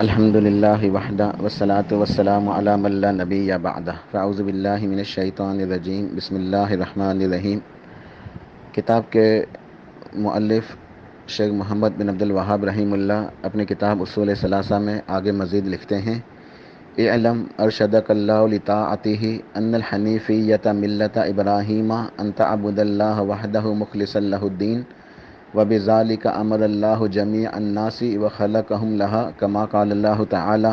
الحمد للہ وحدہ وسلاۃ وسلام علام اللہ نبی بعدہ۔ فاعوذ باللہ من الشیطان الرجیم۔ بسم اللہ الرحمن الرحیم۔ کتاب کے مؤلف شیخ محمد بن عبد الوہاب رحیم اللہ اپنی کتاب اصول ثلاثہ میں آگے مزید لکھتے ہیں۔ اعلم ارشدک اللہ لطاعته ان الحنیفیت ملت ابراہیم انت عبد اللہ وحدہ مخلص اللہ الدین۔ و بزالی کا امر اللہ جمی الناسی و خلقہم لہا کما قال اللہ تعالی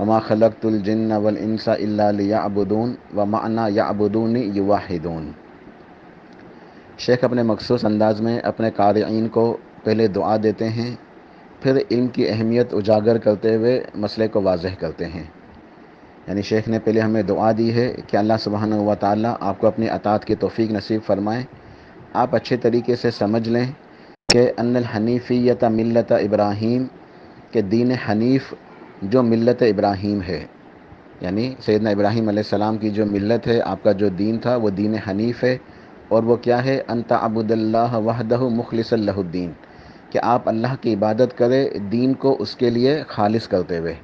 وما خلقت الجن والانس الا لیعبدون و معنا یواحدون شیخ اپنے مخصوص انداز میں اپنے قارئین کو پہلے دعا دیتے ہیں، پھر علم کی اہمیت اجاگر کرتے ہوئے مسئلے کو واضح کرتے ہیں۔ یعنی شیخ نے پہلے ہمیں دعا دی ہے کہ اللہ سبحانہ و تعالیٰ آپ کو اپنی اطاعت کی توفیق نصیب فرمائیں آپ اچھے طریقے سے سمجھ لیں کہ ان الحنیفیت ملت ابراہیم، کہ دین حنیف جو ملت ابراہیم ہے۔ یعنی سیدنا ابراہیم علیہ السلام کی جو ملت ہے، آپ کا جو دین تھا، وہ دین حنیف ہے۔ اور وہ کیا ہے؟ انت عبد اللہ وحدہ مخلص اللہ الدین، کہ آپ اللہ کی عبادت کرے، دین کو اس کے لیے خالص کرتے ہوئے۔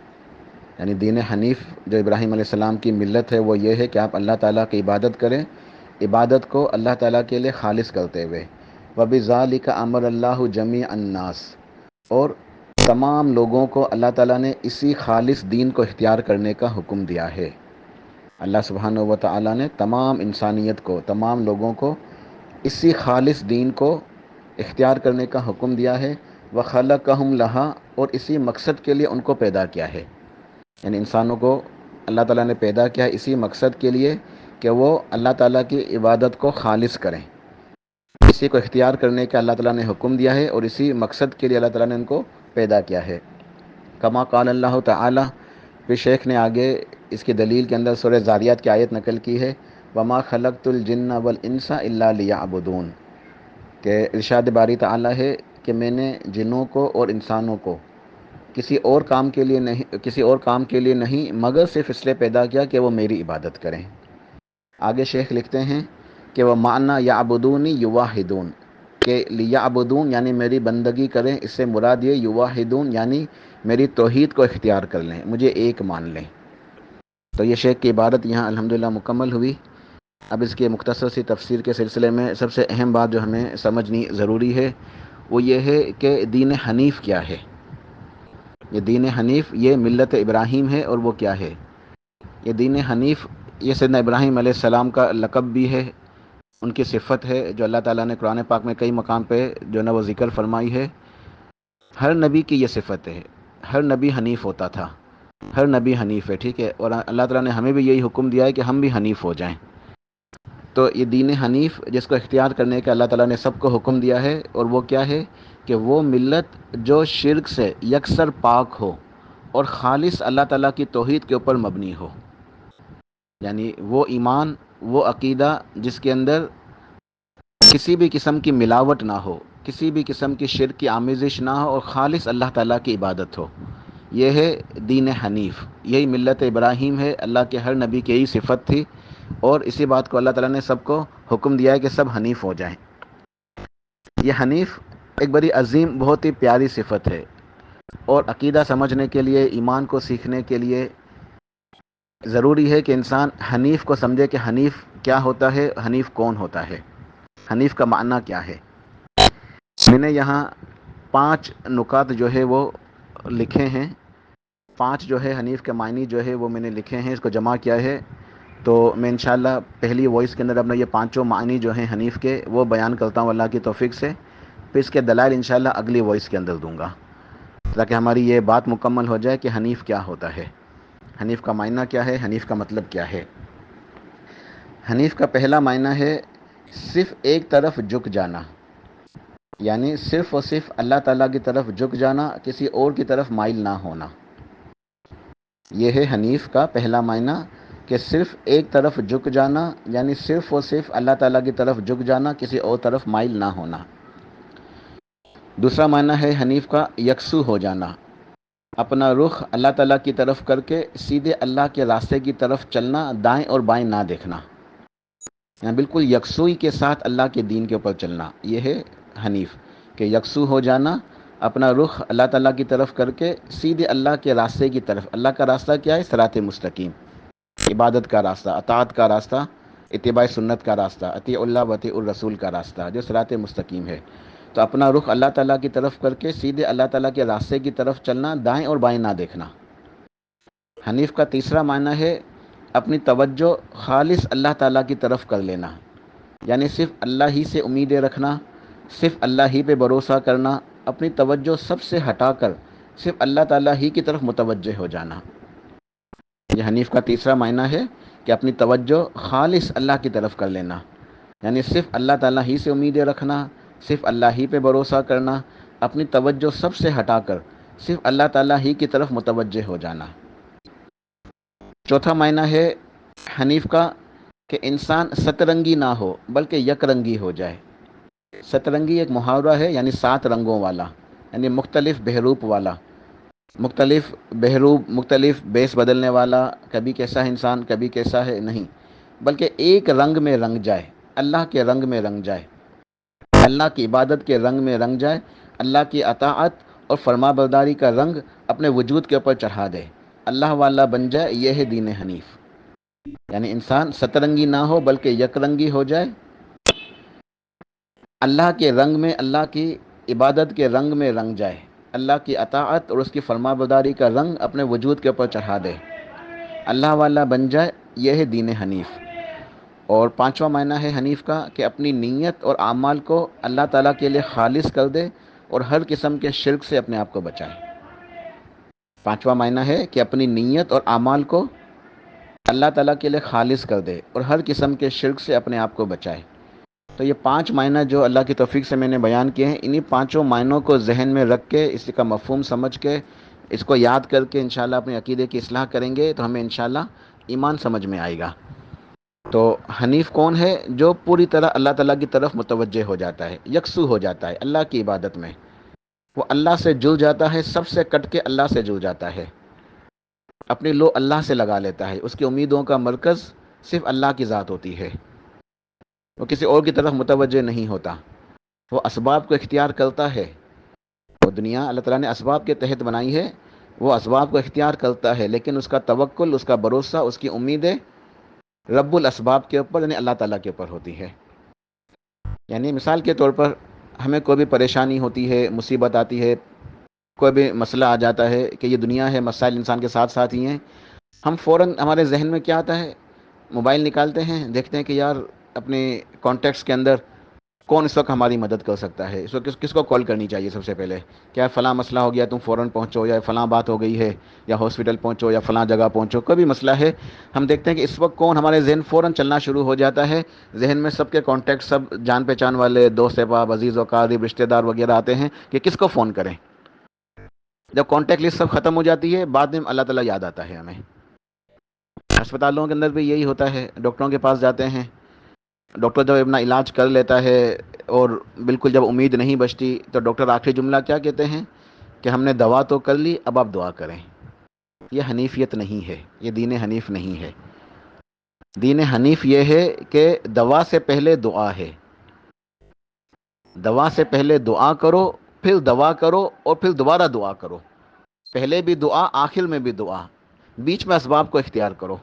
یعنی دین حنیف جو ابراہیم علیہ السلام کی ملت ہے، وہ یہ ہے کہ آپ اللہ تعالیٰ کی عبادت کریں، عبادت کو اللہ تعالیٰ کے لیے خالص کرتے ہوئے۔ وبی ظالی کا امر اللہ جمی الناس۔ اور تمام لوگوں کو اللہ تعالیٰ نے اسی خالص دین کو اختیار کرنے کا حکم دیا ہے۔ اللہ سبحانہ و تعالیٰ نے تمام انسانیت کو، تمام لوگوں کو اسی خالص دین کو اختیار کرنے کا حکم دیا ہے۔ وہ خلق کا لہا اور اسی مقصد کے لیے ان کو پیدا کیا ہے۔ یعنی انسانوں کو اللہ تعالیٰ نے پیدا کیا ہے اسی مقصد کے لیے کہ وہ اللہ تعالیٰ کی عبادت کو خالص کریں۔ اسی کو اختیار کرنے کا اللہ تعالیٰ نے حکم دیا ہے اور اسی مقصد کے لیے اللہ تعالیٰ نے ان کو پیدا کیا ہے۔ کما قال اللہ تعالیٰ، پھر شیخ نے آگے اس کی دلیل کے اندر سورہ زاریات کی آیت نقل کی ہے۔ وما خلقت الجن والانس الا لیعبدون کہ ارشاد باری تعالیٰ ہے کہ میں نے جنوں کو اور انسانوں کو کسی اور کام کے لیے نہیں، کسی اور کام کے لیے نہیں، مگر صرف اس لیے پیدا کیا کہ وہ میری عبادت کریں۔ آگے شیخ لکھتے ہیں کہ وہ معنی یا ابدونی یواحدون کہ لیا ابدون یعنی میری بندگی کریں، اس سے مراد یہ یواحدون یعنی میری توحید کو اختیار کر لیں، مجھے ایک مان لیں۔ تو یہ شیخ کی عبادت یہاں الحمدللہ مکمل ہوئی۔ اب اس کے مختصر سی تفسیر کے سلسلے میں سب سے اہم بات جو ہمیں سمجھنی ضروری ہے، وہ یہ ہے کہ دین حنیف کیا ہے۔ یہ دین حنیف، یہ ملت ابراہیم ہے اور وہ کیا ہے۔ یہ دین حنیف، یہ سیدنا ابراہیم علیہ السلام کا لقب بھی ہے۔ ان کی صفت ہے جو اللہ تعالیٰ نے قرآن پاک میں کئی مقام پہ جو نا وہ ذکر فرمائی ہے۔ ہر نبی کی یہ صفت ہے۔ ہر نبی حنیف ہوتا تھا۔ ہر نبی حنیف ہے، ٹھیک ہے۔ اور اللہ تعالیٰ نے ہمیں بھی یہی حکم دیا ہے کہ ہم بھی حنیف ہو جائیں۔ تو یہ دین حنیف جس کو اختیار کرنے کا اللہ تعالیٰ نے سب کو حکم دیا ہے، اور وہ کیا ہے کہ وہ ملت جو شرک سے یکسر پاک ہو اور خالص اللہ تعالیٰ کی توحید کے اوپر مبنی ہو۔ یعنی وہ ایمان وہ عقیدہ جس کے اندر کسی بھی قسم کی ملاوٹ نہ ہو، کسی بھی قسم کی شرک کی آمیزش نہ ہو اور خالص اللہ تعالیٰ کی عبادت ہو۔ یہ ہے دین حنیف۔ یہی ملت ابراہیم ہے۔ اللہ کے ہر نبی کی یہی صفت تھی اور اسی بات کو اللہ تعالیٰ نے سب کو حکم دیا ہے کہ سب حنیف ہو جائیں۔ یہ حنیف ایک بڑی عظیم، بہت ہی پیاری صفت ہے۔ اور عقیدہ سمجھنے کے لیے، ایمان کو سیکھنے کے لیے ضروری ہے کہ انسان حنیف کو سمجھے کہ حنیف کیا ہوتا ہے، حنیف کون ہوتا ہے؟ حنیف کا معنی کیا ہے؟ میں نے یہاں پانچ نکات جو ہے وہ لکھے ہیں۔ پانچ جو ہے حنیف کے معنی جو ہے وہ میں نے لکھے ہیں، اس کو جمع کیا ہے۔ تو میں انشاءاللہ پہلی وائس کے اندر اپنا یہ پانچوں معنی جو ہیں حنیف کے، وہ بیان کرتا ہوں۔ اللہ کی توفیق سے۔ پھر اس کے دلائل انشاءاللہ اگلی وائس کے اندر دوں گا۔ تاکہ ہماری یہ بات مکمل ہو جائے کہ حنیف کیا ہوتا ہے۔ حنیف کا معنی کیا ہے؟ حنیف کا مطلب کیا ہے؟ حنیف کا پہلا معنی ہے صرف ایک طرف جھک جانا یعنی صرف اور صرف اللہ تعالیٰ کی طرف جھک جانا، کسی اور کی طرف مائل نہ ہونا۔ یہ ہے حنیف کا پہلا معنی کہ صرف ایک طرف جھک جانا یعنی صرف اور صرف اللہ تعالیٰ کی طرف جھک جانا، کسی اور طرف مائل نہ ہونا۔ دوسرا معنی ہے حنیف کا یکسو ہو جانا اپنا رخ اللہ تعالیٰ کی طرف کر کے سیدھے اللہ کے راستے کی طرف چلنا، دائیں اور بائیں نہ دیکھنا۔ یہاں بالکل یکسوئی کے ساتھ اللہ کے دین کے اوپر چلنا۔ یہ ہے حنیف کہ یکسو ہو جانا، اپنا رخ اللہ تعالیٰ کی طرف کر کے سیدھے اللہ کے راستے کی طرف۔ اللہ کا راستہ کیا ہے؟ سرات مستقیم۔ عبادت کا راستہ، اطاعت کا راستہ، اتباع سنت کا راستہ عطی اللہ وطی الرسول کا راستہ، جو سرات مستقیم ہے۔ تو اپنا رخ اللہ تعالیٰ کی طرف کر کے سیدھے اللہ تعالیٰ کے راستے کی طرف چلنا، دائیں اور بائیں نہ دیکھنا۔ حنیف کا تیسرا معنی ہے اپنی توجہ خالص اللہ تعالیٰ کی طرف کر لینا۔ یعنی صرف اللہ ہی سے امیدیں رکھنا، صرف اللہ ہی پہ بھروسہ کرنا، اپنی توجہ سب سے ہٹا کر صرف اللہ تعالیٰ ہی کی طرف متوجہ ہو جانا۔ یہ حنیف کا تیسرا معنی ہے کہ اپنی توجہ خالص اللہ کی طرف کر لینا۔ یعنی صرف اللہ تعالیٰ ہی سے امیدیں رکھنا صرف اللہ ہی پہ بھروسہ کرنا، اپنی توجہ سب سے ہٹا کر صرف اللہ تعالیٰ ہی کی طرف متوجہ ہو جانا۔ چوتھا معنی ہے حنیف کا کہ انسان سترنگی نہ ہو، بلکہ یک رنگی ہو جائے۔ سترنگی ایک محاورہ ہے یعنی سات رنگوں والا یعنی مختلف بہروپ والا۔ مختلف بہروپ، مختلف بیس بدلنے والا، کبھی کیسا ہے انسان، کبھی کیسا ہے نہیں، بلکہ ایک رنگ میں رنگ جائے، اللہ کے رنگ میں رنگ جائے۔ اللہ کی عبادت کے رنگ میں رنگ جائے، اللہ کی اطاعت اور فرما برداری کا رنگ اپنے وجود کے اوپر چڑھا دے۔ اللہ والا بن جائے، یہ ہے دین حنیف۔ یعنی انسان سترنگی نہ ہو، بلکہ یک رنگی ہو جائے۔ اللہ کے رنگ میں، اللہ کی عبادت کے رنگ میں رنگ جائے۔ اللہ کی اطاعت اور اس کی فرما بداری کا رنگ اپنے وجود کے اوپر چڑھا دے۔ اللہ والا بن جائے، یہ ہے دین حنیف۔ اور پانچواں معنی ہے حنیف کا کہ اپنی نیت اور اعمال کو اللہ تعالیٰ کے لیے خالص کر دے اور ہر قسم کے شرک سے اپنے آپ کو بچائے۔ پانچواں معنی ہے کہ اپنی نیت اور اعمال کو اللہ تعالیٰ کے لیے خالص کر دے اور ہر قسم کے شرک سے اپنے آپ کو بچائے۔ تو یہ پانچ معنی جو اللہ کی توفیق سے میں نے بیان کیے ہیں، انہی پانچوں معنوں کو ذہن میں رکھ کے، اس کا مفہوم سمجھ کے، اس کو یاد کر کے انشاءاللہ اپنے عقیدے کی اصلاح کریں گے تو ہمیں انشاءاللہ ایمان سمجھ میں آئے گا۔ تو حنیف کون ہے جو پوری طرح اللہ تعالیٰ کی طرف متوجہ ہو جاتا ہے، یکسو ہو جاتا ہے اللہ کی عبادت میں۔ وہ اللہ سے جل جاتا ہے، سب سے کٹ کے اللہ سے جل جاتا ہے۔ اپنی لو اللہ سے لگا لیتا ہے، اس کی امیدوں کا مرکز صرف اللہ کی ذات ہوتی ہے۔ وہ کسی اور کی طرف متوجہ نہیں ہوتا۔ وہ اسباب کو اختیار کرتا ہے۔ وہ دنیا، اللہ تعالیٰ نے اسباب کے تحت بنائی ہے۔ وہ اسباب کو اختیار کرتا ہے، لیکن اس کا توکل، اس کا بھروسہ، اس کی امیدیں رب الاسباب کے اوپر یعنی اللہ تعالیٰ کے اوپر ہوتی ہے۔ یعنی مثال کے طور پر، ہمیں کوئی بھی پریشانی ہوتی ہے، مصیبت آتی ہے، کوئی بھی مسئلہ آ جاتا ہے کہ یہ دنیا ہے، مسائل انسان کے ساتھ ساتھ ہی ہیں، ہم فوراً ہمارے ذہن میں کیا آتا ہے؟ موبائل نکالتے ہیں، دیکھتے ہیں کہ یار، اپنے کانٹیکٹس کے اندر کون اس وقت ہماری مدد کر سکتا ہے؟ اس وقت کس کس کو کال کرنی چاہیے سب سے پہلے؟ کیا فلاں مسئلہ ہو گیا تم فوراً پہنچو یا فلاں بات ہو گئی ہے یا ہاسپٹل پہنچو یا فلاں جگہ پہنچو؟ کوئی بھی مسئلہ ہے، ہم دیکھتے ہیں کہ اس وقت کون ہمارے ذہن فوراً چلنا شروع ہو جاتا ہے۔ ذہن میں سب کے کانٹیکٹ سب جان پہچان والے دوست، احباب، عزیز و قادب رشتے دار وغیرہ آتے ہیں کہ کس کو فون کریں۔ جب کانٹیکٹ لسٹ سب ختم ہو جاتی ہے، بعد میں اللہ تعالیٰ یاد آتا ہے ہمیں۔ اسپتالوں کے اندر بھی یہی ہوتا ہے، ڈاکٹروں کے پاس جاتے ہیں۔ ڈاکٹر جب اپنا علاج کر لیتا ہے اور بالکل جب امید نہیں بچتی تو ڈاکٹر آخری جملہ کیا کہتے ہیں کہ ہم نے دوا تو کر لی، اب آپ دعا کریں۔ یہ حنیفیت نہیں ہے، یہ دین حنیف نہیں ہے۔ دین حنیف یہ ہے کہ دوا سے پہلے دعا ہے۔ دوا سے پہلے دعا کرو، پھر دعا کرو اور پھر دوبارہ دعا کرو۔ پہلے بھی دعا، آخر میں بھی دعا۔ بیچ میں اسباب کو اختیار کرو۔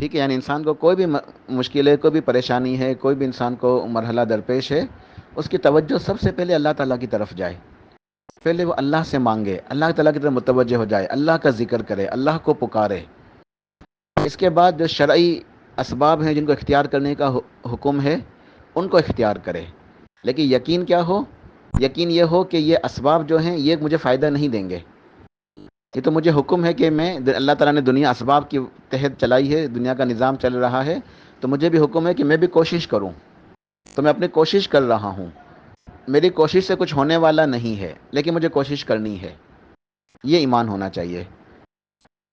ٹھیک ہے یعنی انسان کو کوئی بھی مشکل ہے، کوئی بھی پریشانی ہے، کوئی بھی انسان کو مرحلہ درپیش ہے، اس کی توجہ سب سے پہلے اللہ تعالیٰ کی طرف جائے۔ پہلے وہ اللہ سے مانگے، اللہ تعالیٰ کی طرف متوجہ ہو جائے، اللہ کا ذکر کرے، اللہ کو پکارے۔ اس کے بعد جو شرعی اسباب ہیں جن کو اختیار کرنے کا حکم ہے، ان کو اختیار کرے۔ لیکن یقین کیا ہو؟ یقین یہ ہو کہ یہ اسباب جو ہیں، یہ مجھے فائدہ نہیں دیں گے۔ یہ تو مجھے حکم ہے کہ میں اللہ تعالیٰ نے دنیا اسباب کی تحت چلائی ہے، دنیا کا نظام چل رہا ہے، تو مجھے بھی حکم ہے کہ میں بھی کوشش کروں۔ تو میں اپنی کوشش کر رہا ہوں۔ میری کوشش سے کچھ ہونے والا نہیں ہے، لیکن مجھے کوشش کرنی ہے۔ یہ ایمان ہونا چاہیے۔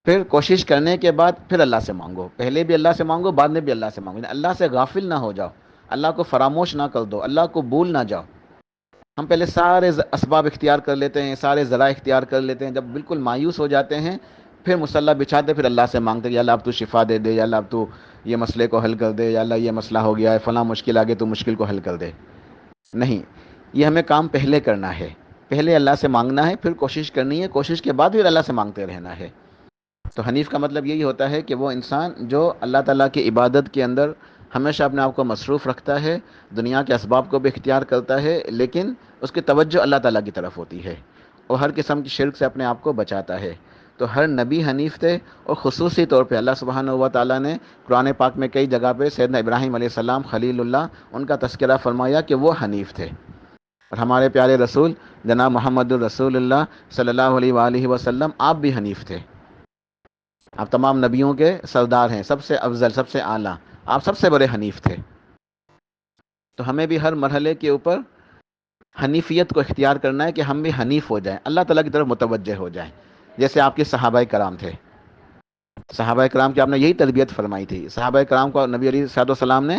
پھر کوشش کرنے کے بعد پھر اللہ سے مانگو۔ پہلے بھی اللہ سے مانگو، بعد میں بھی اللہ سے مانگو۔ یعنی اللہ سے غافل نہ ہو جاؤ۔ اللہ کو فراموش نہ کر دو، اللہ کو بھول نہ جاؤ۔ ہم پہلے سارے اسباب اختیار کر لیتے ہیں، سارے ذرائع اختیار کر لیتے ہیں۔ جب بالکل مایوس ہو جاتے ہیں، پھر مسلح بچھاتے، پھر اللہ سے مانگتے، یا اللہ اب تو شفا دے دے، یا اللہ اب تو یہ مسئلے کو حل کر دے، یا اللہ یہ مسئلہ ہو گیا ہے، فلاں مشکل آگے تو مشکل کو حل کر دے۔ نہیں، یہ ہمیں کام پہلے کرنا ہے۔ پہلے اللہ سے مانگنا ہے، پھر کوشش کرنی ہے۔ کوشش کے بعد پھر اللہ سے مانگتے رہنا ہے۔ تو حنیف کا مطلب یہی ہوتا ہے کہ وہ انسان جو اللہ تعالیٰ کی عبادت کے اندر ہمیشہ اپنے آپ کو مصروف رکھتا ہے، دنیا کے اسباب کو بھی اختیار کرتا ہے، لیکن اس کی توجہ اللہ تعالیٰ کی طرف ہوتی ہے اور ہر قسم کی شرک سے اپنے آپ کو بچاتا ہے۔ تو ہر نبی حنیف تھے اور خصوصی طور پہ اللہ سبحانہ و تعالیٰ نے قرآن پاک میں کئی جگہ پہ سیدنا ابراہیم علیہ السلام خلیل اللہ ان کا تذکرہ فرمایا کہ وہ حنیف تھے۔ اور ہمارے پیارے رسول جناب محمد الرسول اللہ صلی اللہ علیہ وآلہ وسلم آپ بھی حنیف تھے۔ آپ تمام نبیوں کے سردار ہیں، سب سے افضل، سب سے اعلیٰ، آپ سب سے بڑے حنیف تھے۔ تو ہمیں بھی ہر مرحلے کے اوپر حنیفیت کو اختیار کرنا ہے کہ ہم بھی حنیف ہو جائیں۔ اللہ تعالیٰ کی طرف متوجہ ہو جائیں۔ جیسے آپ کے صحابہ کرام تھے۔ صحابہ کرام کی آپ نے یہی تربیت فرمائی تھی۔ صحابہ کرام کو نبی علی صاحب السلام نے،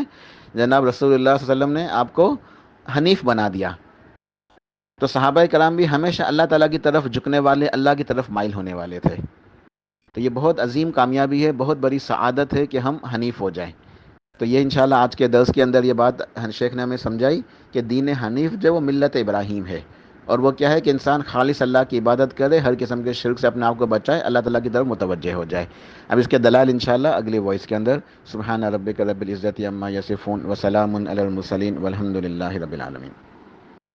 جناب رسول اللہ صلی اللہ علیہ وسلم نے آپ کو حنیف بنا دیا۔ تو صحابہ کرام بھی ہمیشہ اللہ تعالیٰ کی طرف جھکنے والے، اللہ کی طرف مائل ہونے والے تھے۔ تو یہ بہت عظیم کامیابی ہے، بہت بڑی سعادت ہے کہ ہم حنیف ہو جائیں۔ تو یہ انشاءاللہ آج کے درس کے اندر یہ بات شیخ نے ہمیں سمجھائی کہ دین حنیف جو وہ ملت ابراہیم ہے اور وہ کیا ہے کہ انسان خالص اللہ کی عبادت کرے، ہر قسم کے شرک سے اپنے آپ کو بچائے، اللہ تعالیٰ کی طرف متوجہ ہو جائے۔ اب اس کے دلال انشاءاللہ اگلی وائس کے اندر۔ سبحان رب رب العزت عما یسفون وسلام علی المرسلین والحمد للہ رب العالمین۔